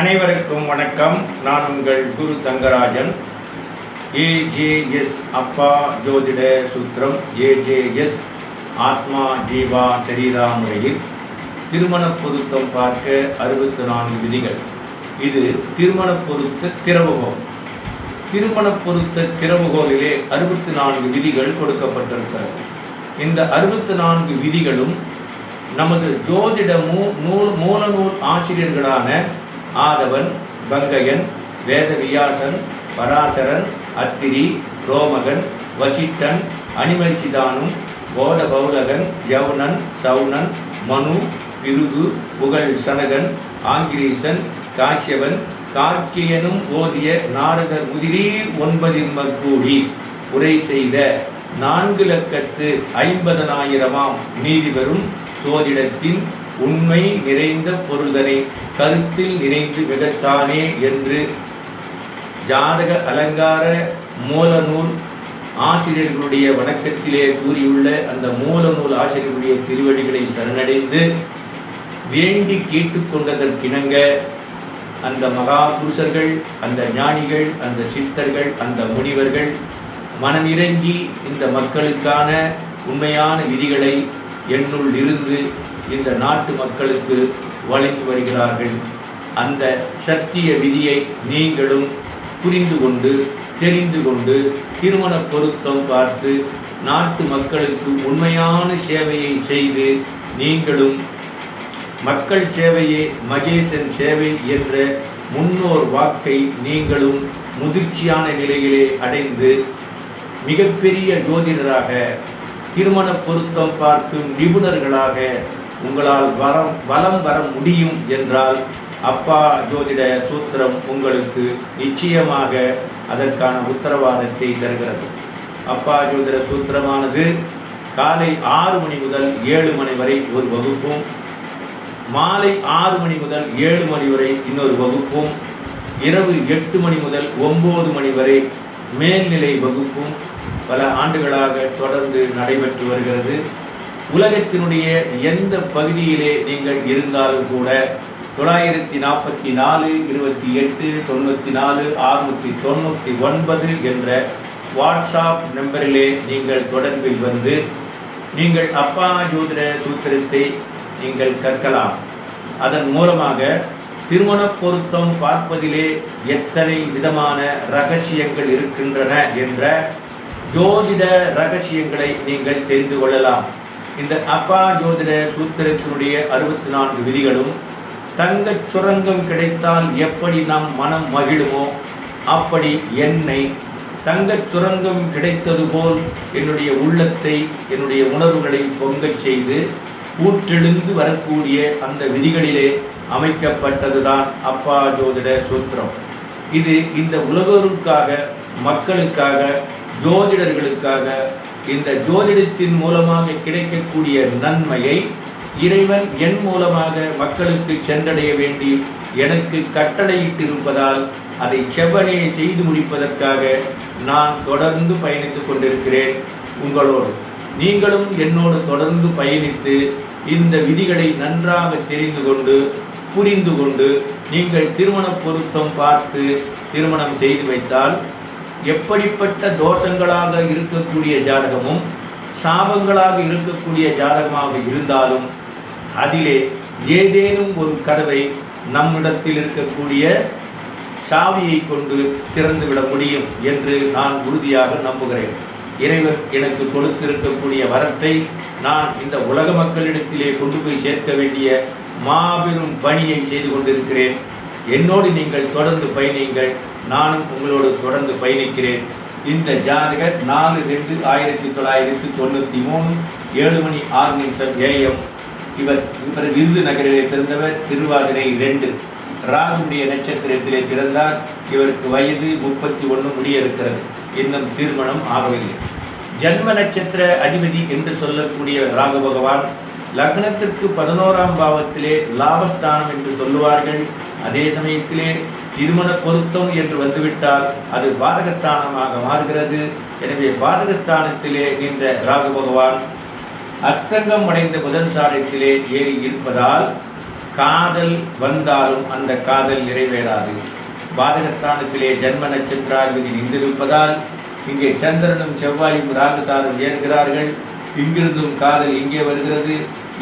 அனைவருக்கும் வணக்கம். நான் உங்கள் குரு தங்கராஜன். ஏஜேஎஸ் அப்பா ஜோதிட சூத்திரம். ஏஜேஎஸ் ஆத்மா ஜீவா சரீரா முறையில் திருமண பொருத்தம் பார்க்க அறுபத்தி நான்கு விதிகள். இது திருமண பொருத்த திறவுகோல் திருமண பொருத்த திறவுகோலிலே அறுபத்தி நான்கு விதிகள் கொடுக்கப்பட்டிருக்கிறது. இந்த அறுபத்தி நான்கு விதிகளும் நமது ஜோதிட மூ நூல் மூலநூல் ஆசிரியர்களான ஆதவன் கங்கையன் வேதவியாசன் பராசரன் அத்திரி ரோமகன் வசிட்டன் அனிமரிசிதானும் போத பௌலகன் யவுனன் சவுனன் மனு பிருகு புகழ் சனகன் ஆங்கிரீசன் காஷ்யவன் கார்க்கியனும் ஓதிய நாரதர் முதிரீர் ஒன்பதின்மர் கூடி உரை செய்த நான்கு லட்சத்து ஐம்பதனாயிரமாம் நீதிபெறும் சோதிடத்தின் உண்மை நிறைந்த பொருள்தனை கருத்தில் நிறைந்து மிகத்தானே என்று ஜாதக அலங்கார மூலநூல் ஆசிரியர்களுடைய வணக்கத்திலே கூறியுள்ள அந்த மூலநூல் ஆசிரியர்களுடைய திருவடிகளை சரணடைந்து வேண்டி கேட்டுக்கொண்டதற்கிணங்க அந்த மகாபுருஷர்கள் அந்த ஞானிகள் அந்த சித்தர்கள் அந்த முனிவர்கள் மனமிறங்கி இந்த மக்களுக்கான உண்மையான விதிகளை என்னுள் இருந்து இந்த நாட்டு மக்களுக்கு வழங்கி வருகிறார்கள். அந்த சத்திய விதியை நீங்களும் புரிந்து கொண்டு தெரிந்து கொண்டு திருமண பொருத்தம் பார்த்து நாட்டு மக்களுக்கு உண்மையான சேவையை செய்து நீங்களும் மக்கள் சேவையே மகேசன் சேவை என்ற முன்னோர் வாக்கை நீங்களும் முதிர்ச்சியான நிலையிலே அடைந்து மிகப்பெரிய ஜோதிடராக திருமண பொருத்தம் பார்க்கும் நிபுணர்களாக உங்களால் வரம் வலம் வர முடியும் என்றால் அப்பா ஜோதிட சூத்திரம் உங்களுக்கு நிச்சயமாக அதற்கான உத்தரவாதத்தை தருகிறது. அப்பா ஜோதிட சூத்திரமானது காலை ஆறு மணி முதல் ஏழு மணி வரை ஒரு வகுப்பும் மாலை ஆறு மணி முதல் ஏழு மணி வரை இன்னொரு வகுப்பும் இரவு எட்டு மணி முதல் ஒம்பது மணி வரை மேல்நிலை வகுப்பும் பல ஆண்டுகளாக தொடர்ந்து நடைபெற்று வருகிறது. உலகத்தினுடைய எந்த பகுதியிலே நீங்கள் இருந்தாலும் கூட தொள்ளாயிரத்தி நாற்பத்தி நாலு இருபத்தி எட்டு தொண்ணூற்றி நாலு அறுநூற்றி தொண்ணூற்றி ஒன்பது என்ற வாட்ஸ்அப் நம்பரிலே நீங்கள் தொடர்பில் வந்து நீங்கள் அப்பா ஜோதிட சூத்திரத்தை நீங்கள் கற்கலாம். அதன் மூலமாக திருமண பொருத்தம் பார்ப்பதிலே எத்தனை விதமான ரகசியங்கள் இருக்கின்றன என்ற ஜோதிட ரகசியங்களை நீங்கள் தெரிந்து கொள்ளலாம். இந்த அப்பா ஜோதிட சூத்திரத்தினுடைய அறுபத்தி நான்கு விதிகளும் தங்கச் சுரங்கம் கிடைத்தால் எப்படி நாம் மனம் மகிழுமோ அப்படி என்னை தங்கச் சுரங்கம் கிடைத்தது போல் என்னுடைய உள்ளத்தை என்னுடைய உணர்வுகளை பொங்கச் செய்து ஊற்றெழுந்து வரக்கூடிய அந்த விதிகளிலே அமைக்கப்பட்டதுதான் அப்பா ஜோதிட சூத்திரம். இது இந்த உலகருக்காக மக்களுக்காக ஜோதிடர்களுக்காக இந்த ஜோதிடத்தின் மூலமாக கிடைக்கக்கூடிய நன்மையை இறைவன் என் மூலமாக மக்களுக்கு சென்றடைய வேண்டி எனக்கு கட்டளையிட்டிருப்பதால் அதை செவ்வனையை செய்து முடிப்பதற்காக நான் தொடர்ந்து பயணித்து கொண்டிருக்கிறேன். உங்களோடு நீங்களும் என்னோடு தொடர்ந்து பயணித்து இந்த விதிகளை நன்றாக தெரிந்து கொண்டு புரிந்து கொண்டு நீங்கள் திருமண பொருத்தம் பார்த்து திருமணம் செய்து வைத்தால் எப்படிப்பட்ட தோஷங்களாக இருக்கக்கூடிய ஜாதகமும் சாபங்களாக இருக்கக்கூடிய ஜாதகமாக இருந்தாலும் அதிலே ஏதேனும் ஒரு கதவை நம்மிடத்தில் இருக்கக்கூடிய சாவியை கொண்டு திறந்துவிட முடியும் என்று நான் உறுதியாக நம்புகிறேன். இறைவன் எனக்கு கொடுத்திருக்கக்கூடிய வரத்தை நான் இந்த உலக மக்களிடத்திலே கொண்டு போய் சேர்க்க வேண்டிய மாபெரும் பணியை செய்து கொண்டிருக்கிறேன். என்னோடு நீங்கள் தொடர்ந்து பயணியுங்கள். நானும் உங்களோடு தொடர்ந்து பயணிக்கிறேன். இந்த ஜாதகர் நாலு ரெண்டு ஆயிரத்தி தொள்ளாயிரத்தி தொண்ணூற்றி மூணு ஏழு மணி ஆறு நிமிஷம் ஏஎம் இவர் இவர் விருதுநகரிலே பிறந்தவர் திருவாதிரை ரெண்டு. ராகுடைய நட்சத்திரத்திலே பிறந்தார். இவருக்கு வயது முப்பத்தி ஒன்று முடியிருக்கிறது இன்னும் திருமணம் ஆகவில்லை. ஜென்ம நட்சத்திர அதிபதி என்று சொல்லக்கூடிய ராகு பகவான் லக்னத்திற்கு பதினோராம் பாவத்திலே லாபஸ்தானம் என்று சொல்லுவார்கள். அதே சமயத்திலே திருமண பொருத்தம் என்று வந்துவிட்டால் அது பாதகஸ்தானமாக மாறுகிறது. எனவே பாதகஸ்தானத்திலே நின்ற ராகு பகவான் அச்சங்கம் அடைந்த புதன் சாரத்திலே ஏறி இருப்பதால் காதல் வந்தாலும் அந்த காதல் நிறைவேறாது. பாதகஸ்தானத்திலே ஜென்ம நட்சத்திராதிபதி நின்றிருப்பதால் இங்கே சந்திரனும் செவ்வாயும் ராகுசாரம் ஏறுகிறார்கள். இங்கிருந்தும் காதல் இங்கே வருகிறது.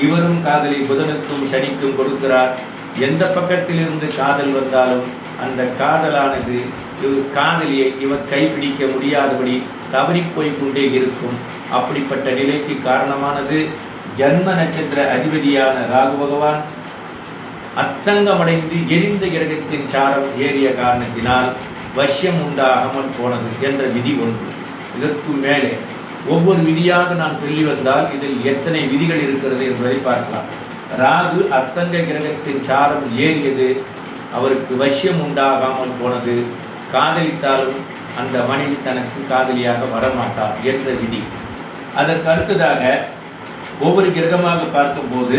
இவரும் காதலை புதனுக்கும் சனிக்கும் கொடுக்கிறார். எந்த பக்கத்திலிருந்து காதல் வந்தாலும் அந்த காதலானது காதலியை இவர் கைப்பிடிக்க முடியாதபடி தவறிப்போய் கொண்டே இருக்கும். அப்படிப்பட்ட நிலைக்கு காரணமானது ஜன்ம நட்சத்திர அதிபதியான ராகு பகவான். அஸ்தங்கமடைந்து எரிந்த கிரகத்தின் சாரம் ஏறிய காரணத்தினால் வஷ்யம் உண்டாகாமல் போனது என்ற விதி ஒன்று. இதற்கு மேலே ஒவ்வொரு விதியாக நான் சொல்லி வந்தால் இதில் எத்தனை விதிகள் இருக்கிறது என்பதை பார்க்கலாம். ராகு அத்தங்க கிரகத்தின் சாரம் ஏறியது அவருக்கு வஷ்யம் உண்டாகாமல் போனது. காதலித்தாலும் அந்த மனைவி தனக்கு காதலியாக வரமாட்டார் என்ற விதி. அதற்கு அடுத்ததாக ஒவ்வொரு கிரகமாக பார்க்கும்போது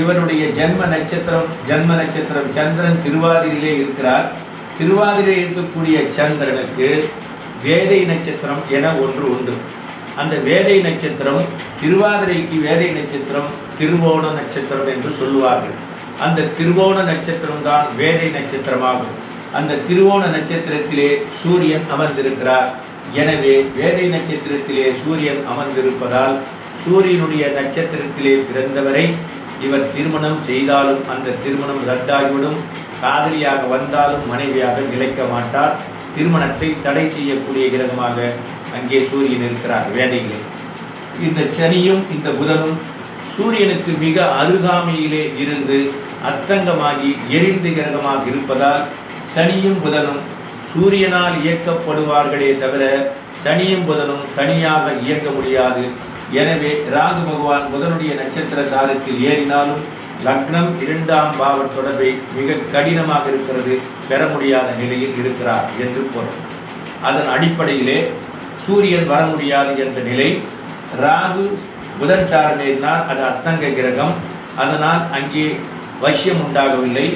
இவருடைய ஜென்ம நட்சத்திரம் ஜென்ம நட்சத்திரம் சந்திரன் திருவாதிரியிலே இருக்கிறார். திருவாதிரை இருக்கக்கூடிய சந்திரனுக்கு வேதை நட்சத்திரம் என ஒன்று உண்டு. அந்த வேதை நட்சத்திரம் திருவாதிரைக்கு வேதை நட்சத்திரம் திருவோண நட்சத்திரம் என்று சொல்லுவார்கள். அந்த திருவோண நட்சத்திரம் தான் வேதை நட்சத்திரமாகும். அந்த திருவோண நட்சத்திரத்திலே சூரியன் அமர்ந்திருக்கிறார். எனவே வேதை நட்சத்திரத்திலே சூரியன் அமர்ந்திருப்பதால் சூரியனுடைய நட்சத்திரத்திலே பிறந்தவரை இவர் திருமணம் செய்தாலும் அந்த திருமணம் ரத்தாகிவிடும். காதலியாக வந்தாலும் மனைவியாக நிலைக்க மாட்டார். திருமணத்தை தடை செய்யக்கூடிய கிரகமாக அங்கே சூரியன் இருக்கிறார் வேதையிலே. இந்த சனியும் இந்த புதனும் சூரியனுக்கு மிக அருகாமையிலே இருந்து அஸ்தங்கமாகி எரிந்து கிரகமாக இருப்பதால் சனியும் புதனும் சூரியனால் இயக்கப்படுவார்களே தவிர சனியும் புதனும் தனியாக இயக்க முடியாது. எனவே ராகு பகவான் புதனுடைய நட்சத்திர சாரத்தில் ஏறினாலும் லக்னம் இரண்டாம் பாவ தொடர்பை மிக கடினமாக இருக்கிறது பெற முடியாத நிலையில் இருக்கிறார் என்று பொருள். அதன் அடிப்படையிலே சூரியன் வர முடியாது என்ற நிலை ராகு புதன் சாரம் அது அஸ்தங்க கிரகம். அதனால் அங்கே வசியம் உண்டாகவில்லை.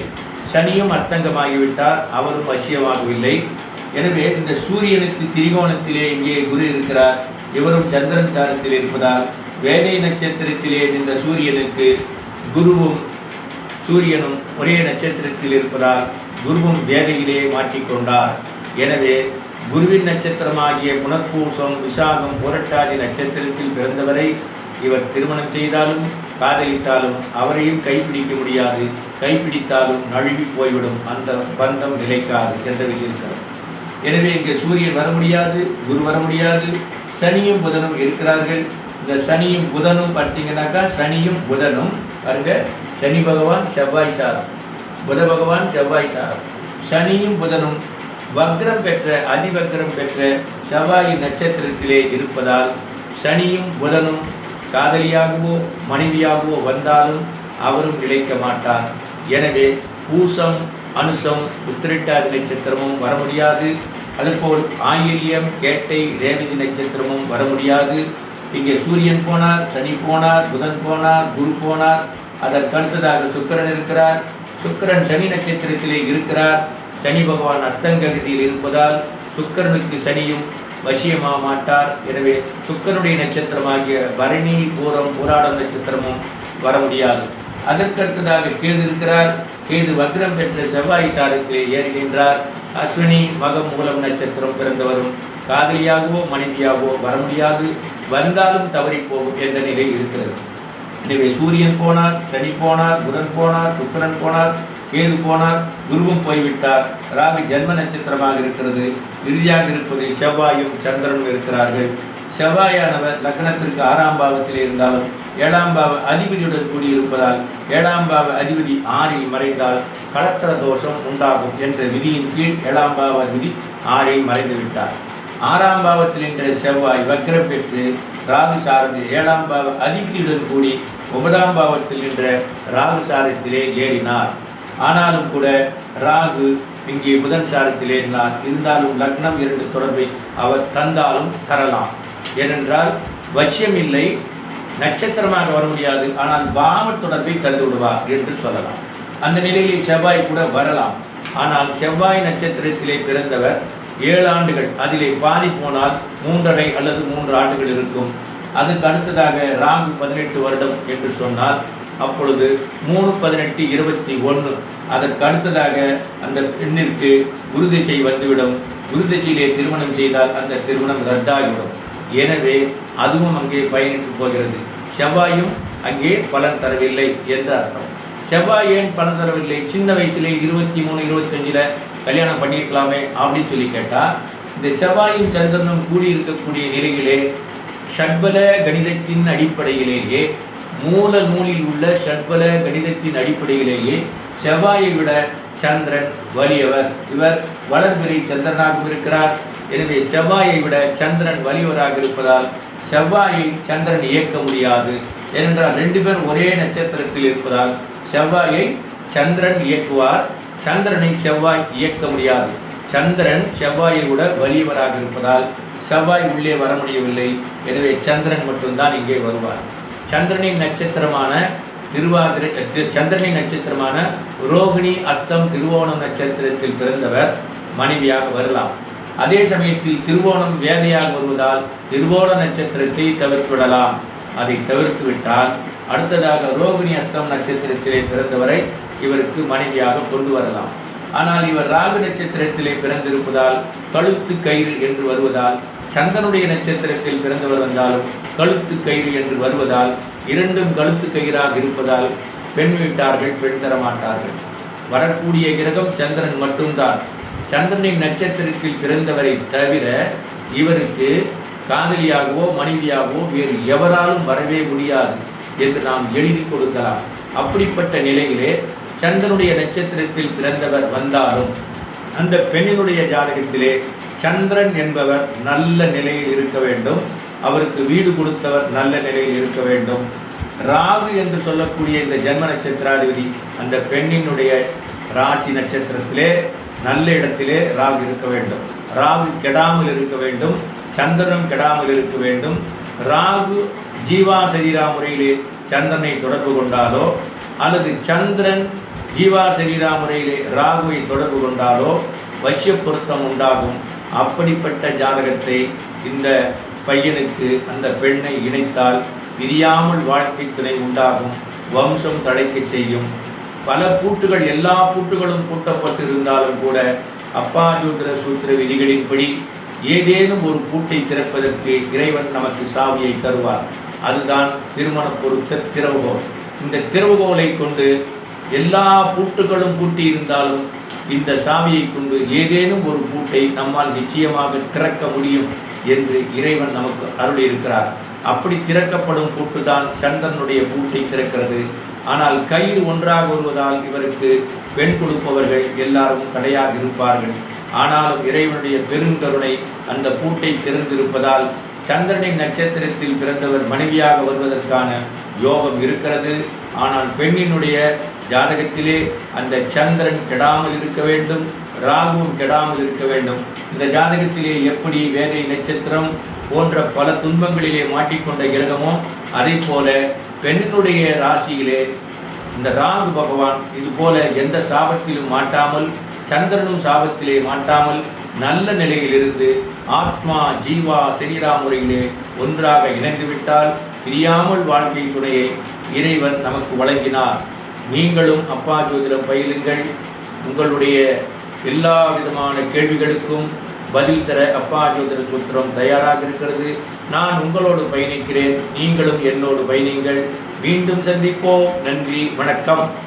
சனியும் அஸ்தங்கமாகிவிட்டார் அவரும் வசியமாகவில்லை. எனவே இந்த சூரியனுக்கு திரிகோணத்திலே இங்கே குரு இருக்கிறார். இவரும் சந்திரன் சாரத்தில் இருப்பதால் வேதை நட்சத்திரத்திலே நின்ற சூரியனுக்கு குருவும் சூரியனும் ஒரே நட்சத்திரத்தில் இருப்பதால் குருவும் வேதையிலே மாட்டிக்கொண்டார் எனவே குருவின் நட்சத்திரமாகிய புனர்பூசம் விசாகம் புரட்டாதி நட்சத்திரத்தில் பிறந்தவரை இவர் திருமணம் செய்தாலும் காதலித்தாலும் அவரையும் கைப்பிடிக்க முடியாது. கைப்பிடித்தாலும் நழுவி போய்விடும் அந்த பந்தம் நிலைக்காது என்ற விதிக்கிறார் இருக்கிறது எனவே இங்கே சூரியன் வர முடியாது குரு வர முடியாது சனியும் புதனும் இருக்கிறார்கள். இந்த சனியும் புதனும் பார்த்தீங்கன்னாக்கா சனியும் புதனும் பாருங்க சனி பகவான் செவ்வாய் சாரம். புத பகவான் செவ்வாய் சாரம். சனியும் புதனும் வக்ரம் பெற்ற அதிவக்ரம் பெற்ற செவ்வாய் நட்சத்திரத்திலே இருப்பதால் சனியும் புதனும் காதலியாகவோ மனைவியாகவோ வந்தாலும் அவரும் நிலைக்க மாட்டார். எனவே பூசம் அனுசம் உத்திரட்டாதி நட்சத்திரமும் வர முடியாது. அதுபோல் ஆயில்யம் கேட்டை ரேவதி நட்சத்திரமும் வர முடியாது. இங்கே சூரியன் போனார் சனி போனார் புதன் போனார் குரு போனார். அதற்கு அடுத்ததாக சுக்கிரன் இருக்கிறார். சுக்கிரன் சனி நட்சத்திரத்திலே இருக்கிறார். சனி பகவான் அர்த்தங்ககதியில் இருப்பதால் சுக்கிரனுக்கு சனியும் வசியமாக மாட்டார் எனவே சுக்கரனுடைய நட்சத்திரமாகிய பரணி பூரம் பூராடம் நட்சத்திரமும் வர முடியாது. அதற்கடுத்ததாக கேது இருக்கிறார். கேது வக்ரம் பெற்ற செவ்வாய் சாரத்திலே ஏறி நின்றார். அஸ்வினி மகம் மூலம் நட்சத்திரம் பிறந்தவரும் காதலியாகவோ மனைவியாகவோ வர முடியாது. வந்தாலும் தவறி போகும் என்ற நிலை இருக்கிறது. எனவே சூரியன் போனார் சனி போனார் புதன் போனார் சுக்கரன் போனார். கேது போனார் குருவும் போய்விட்டார். ராகு ஜென்ம நட்சத்திரமாக இருக்கிறது. இறுதியாக இருப்பது செவ்வாயும் சந்திரனும் இருக்கிறார்கள். செவ்வாயானவர் லக்னத்திற்கு ஆறாம் பாவத்தில் இருந்தாலும் ஏழாம் பாவ அதிபதியுடன் கூடியிருப்பதால் ஏழாம் பாவ அதிபதி ஆறில் மறைந்தால் கலத்திர தோஷம் உண்டாகும் என்ற விதியின் கீழ் ஏழாம் பாவ அதிபதி ஆறில் மறைந்துவிட்டார் ஆறாம் பாவத்தில் என்ற செவ்வாய் வக்ரம் பெற்று ராகு சாரதி ஏழாம் பாவ அதிபதியுடன் கூடி ஒன்பதாம் பாவத்தில் என்ற ராகு சாரத்திலே ஏறினார். ஆனாலும் கூட ராகு இங்கே புதன் சாரத்திலே இருந்தார். இருந்தாலும் லக்னம் இரண்டு தொடர்பை அவர் தந்தாலும் தரலாம். ஏனென்றால் வசியம் இல்லை நட்சத்திரமாக வர முடியாது ஆனால் பாவ தொடர்பை தந்து விடுவார் என்று சொல்லலாம். அந்த நிலையில் செவ்வாய் கூட வரலாம். ஆனால் செவ்வாய் நட்சத்திரத்திலே பிறந்தவர் ஏழு ஆண்டுகள் அதிலே பாதி போனால் மூன்றரை அல்லது மூன்று ஆண்டுகள் இருக்கும். அதுக்கு அடுத்ததாக ராகு பதினெட்டு வருடம் என்று சொன்னால் அப்பொழுது மூணு பதினெட்டு இருபத்தி ஒன்று. அதற்கு அடுத்ததாக அந்த பெண்ணிற்கு குருதிசை வந்துவிடும். குருதிசையிலே திருமணம் செய்தால் அந்த திருமணம் ரத்தாகிவிடும். எனவே அதுவும் அங்கே பயணித்து போகிறது. செவ்வாயும் அங்கே பலன் தரவில்லை என்று அர்த்தம். செவ்வாய் ஏன் பலன் தரவில்லை? சின்ன வயசுல இருபத்தி மூணு இருபத்தஞ்சில் கல்யாணம் பண்ணியிருக்கலாமே அப்படின்னு சொல்லி கேட்டால் இந்த செவ்வாயும் சந்திரனும் கூடியிருக்கக்கூடிய நிலையிலே ஷட்பல கணிதத்தின் அடிப்படையிலேயே மூல நூலில் உள்ள ஷட்பல கணிதத்தின் அடிப்படையிலேயே செவ்வாயை விட சந்திரன் வலியவர். இவர் வளர்பிறை சந்திரனாகவும் இருக்கிறார். எனவே செவ்வாயை விட சந்திரன் வலியவராக இருப்பதால் செவ்வாயை சந்திரன் இயக்க முடியாது. ஏனென்றால் ரெண்டு பேரும் ஒரே நட்சத்திரத்தில் இருப்பதால் செவ்வாயை சந்திரன் இயக்குவார். சந்திரனை செவ்வாய் இயக்க முடியாது. சந்திரன் செவ்வாயை விட வலியவராக இருப்பதால் செவ்வாய் உள்ளே வர முடியவில்லை. எனவே சந்திரன் மட்டும்தான் இங்கே வருவார். சந்திரனின் நட்சத்திரமான திருவாதிரை சந்திரனின் நட்சத்திரமான ரோகிணி அஸ்தம் திருவோணம் நட்சத்திரத்தில் பிறந்தவர் மனைவியாக வரலாம். அதே சமயத்தில் திருவோணம் வேதையாக வருவதால் திருவோண நட்சத்திரத்தை தவிர்த்துவிடலாம் அதை தவிர்த்து விட்டால் அடுத்ததாக ரோகிணி அஸ்தம் நட்சத்திரத்திலே பிறந்தவரை இவருக்கு மனைவியாக கொண்டு வரலாம். ஆனால் இவர் ராகு நட்சத்திரத்திலே பிறந்திருப்பதால் கழுத்து கயிறு என்று வருவதால் சந்திரனுடைய நட்சத்திரத்தில் பிறந்தவர் வந்தாலும் கழுத்து கயிறு என்று வருவதால் இரண்டும் கழுத்து கயிறாக இருப்பதால் பெண் வீட்டார்கள் பெண் தரமாட்டார்கள். வரக்கூடிய கிரகம் சந்திரன் மட்டும்தான். சந்திரனின் நட்சத்திரத்தில் பிறந்தவரை தவிர இவருக்கு காதலியாகவோ மனைவியாகவோ வேறு எவராலும் வரவே முடியாது என்று நாம் எழுதி கொடுக்கலாம். அப்படிப்பட்ட நிலையிலே சந்திரனுடைய நட்சத்திரத்தில் பிறந்தவர் வந்தாலும் அந்த பெண்ணினுடைய ஜாதகத்திலே சந்திரன் என்பவர் நல்ல நிலையில் இருக்க வேண்டும். அவருக்கு வீடு கொடுத்தவர் நல்ல நிலையில் இருக்க வேண்டும். ராகு என்று சொல்லக்கூடிய இந்த ஜென்ம நட்சத்திராதிபதி அந்த பெண்ணினுடைய ராசி நட்சத்திரத்திலே நல்ல இடத்திலே ராகு இருக்க வேண்டும். ராகு கெடாமல் இருக்க வேண்டும். சந்திரனும் கெடாமல் இருக்க வேண்டும். ராகு ஜீவா சரீரா முறையிலே சந்திரனை தொடர்பு கொண்டாலோ அல்லது சந்திரன் ஜீவா சரீரா முறையிலே ராகுவை தொடர்பு கொண்டாலோ வசிய பொருத்தம் உண்டாகும். அப்படிப்பட்ட ஜாதகத்தை இந்த பையனுக்கு அந்த பெண்ணை இணைத்தால் பிரியாமல் வாழ்க்கை துணை உண்டாகும். வம்சம் தடைக்க செய்யும். பல பூட்டுகள் எல்லா பூட்டுகளும் பூட்டப்பட்டிருந்தாலும் கூட அப்பா ஜோதிர சூத்திர விதிகளின்படி ஏதேனும் ஒரு பூட்டை திறப்பதற்கு இறைவன் நமக்கு சாவியை தருவார். அதுதான் திருமண பொருத்த திறவுகோல். இந்த திறவுகோலை கொண்டு எல்லா பூட்டுகளும் பூட்டி இருந்தாலும் இந்த சாவியை கொண்டு ஏதேனும் ஒரு பூட்டை நம்மால் நிச்சயமாக திறக்க முடியும் என்று இறைவன் நமக்கு அருளியிருக்கிறார். அப்படி திறக்கப்படும் பூட்டுதான் சந்திரனுடைய பூட்டை திறக்கிறது. ஆனால் கயிறு ஒன்றாக வருவதால் இவருக்கு பெண் கொடுப்பவர்கள் எல்லாரும் தடையாக இருப்பார்கள். ஆனாலும் இறைவனுடைய பெருங்கருணை அந்த பூட்டை திறந்திருப்பதால் சந்திரனின் நட்சத்திரத்தில் பிறந்தவர் மனைவியாக வருவதற்கான யோகம் இருக்கிறது. ஆனால் பெண்ணினுடைய ஜாதகத்திலே அந்த சந்திரன் கெடாமல் இருக்க வேண்டும் ராகுவும் கெடாமல் இருக்க வேண்டும். இந்த ஜாதகத்திலே எப்படி வேலை நட்சத்திரம் போன்ற பல துன்பங்களிலே மாட்டிக்கொண்ட கிரகமோ அதே போல பெண்ணுடைய ராசியிலே இந்த ராகு பகவான் இது போல எந்த சாபத்திலும் மாட்டாமல் சந்திரனும் சாபத்திலே மாட்டாமல் நல்ல நிலையிலிருந்து ஆத்மா ஜீவா சரீரா முறையிலே ஒன்றாக இணைந்துவிட்டால் பிரியாமல் வாழ்க்கை துணையை இறைவன் நமக்கு வழங்கினார். நீங்களும் அப்பா ஜோதிடம் பயிலுங்கள். உங்களுடைய எல்லா விதமான கேள்விகளுக்கும் பதில் தர அப்பா ஜோதிட சூத்திரம் தயாராக இருக்கிறது. நான் உங்களோடு பயணிக்கிறேன். நீங்களும் என்னோடு பயணிங்கள் மீண்டும் சந்திப்போம். நன்றி. வணக்கம்.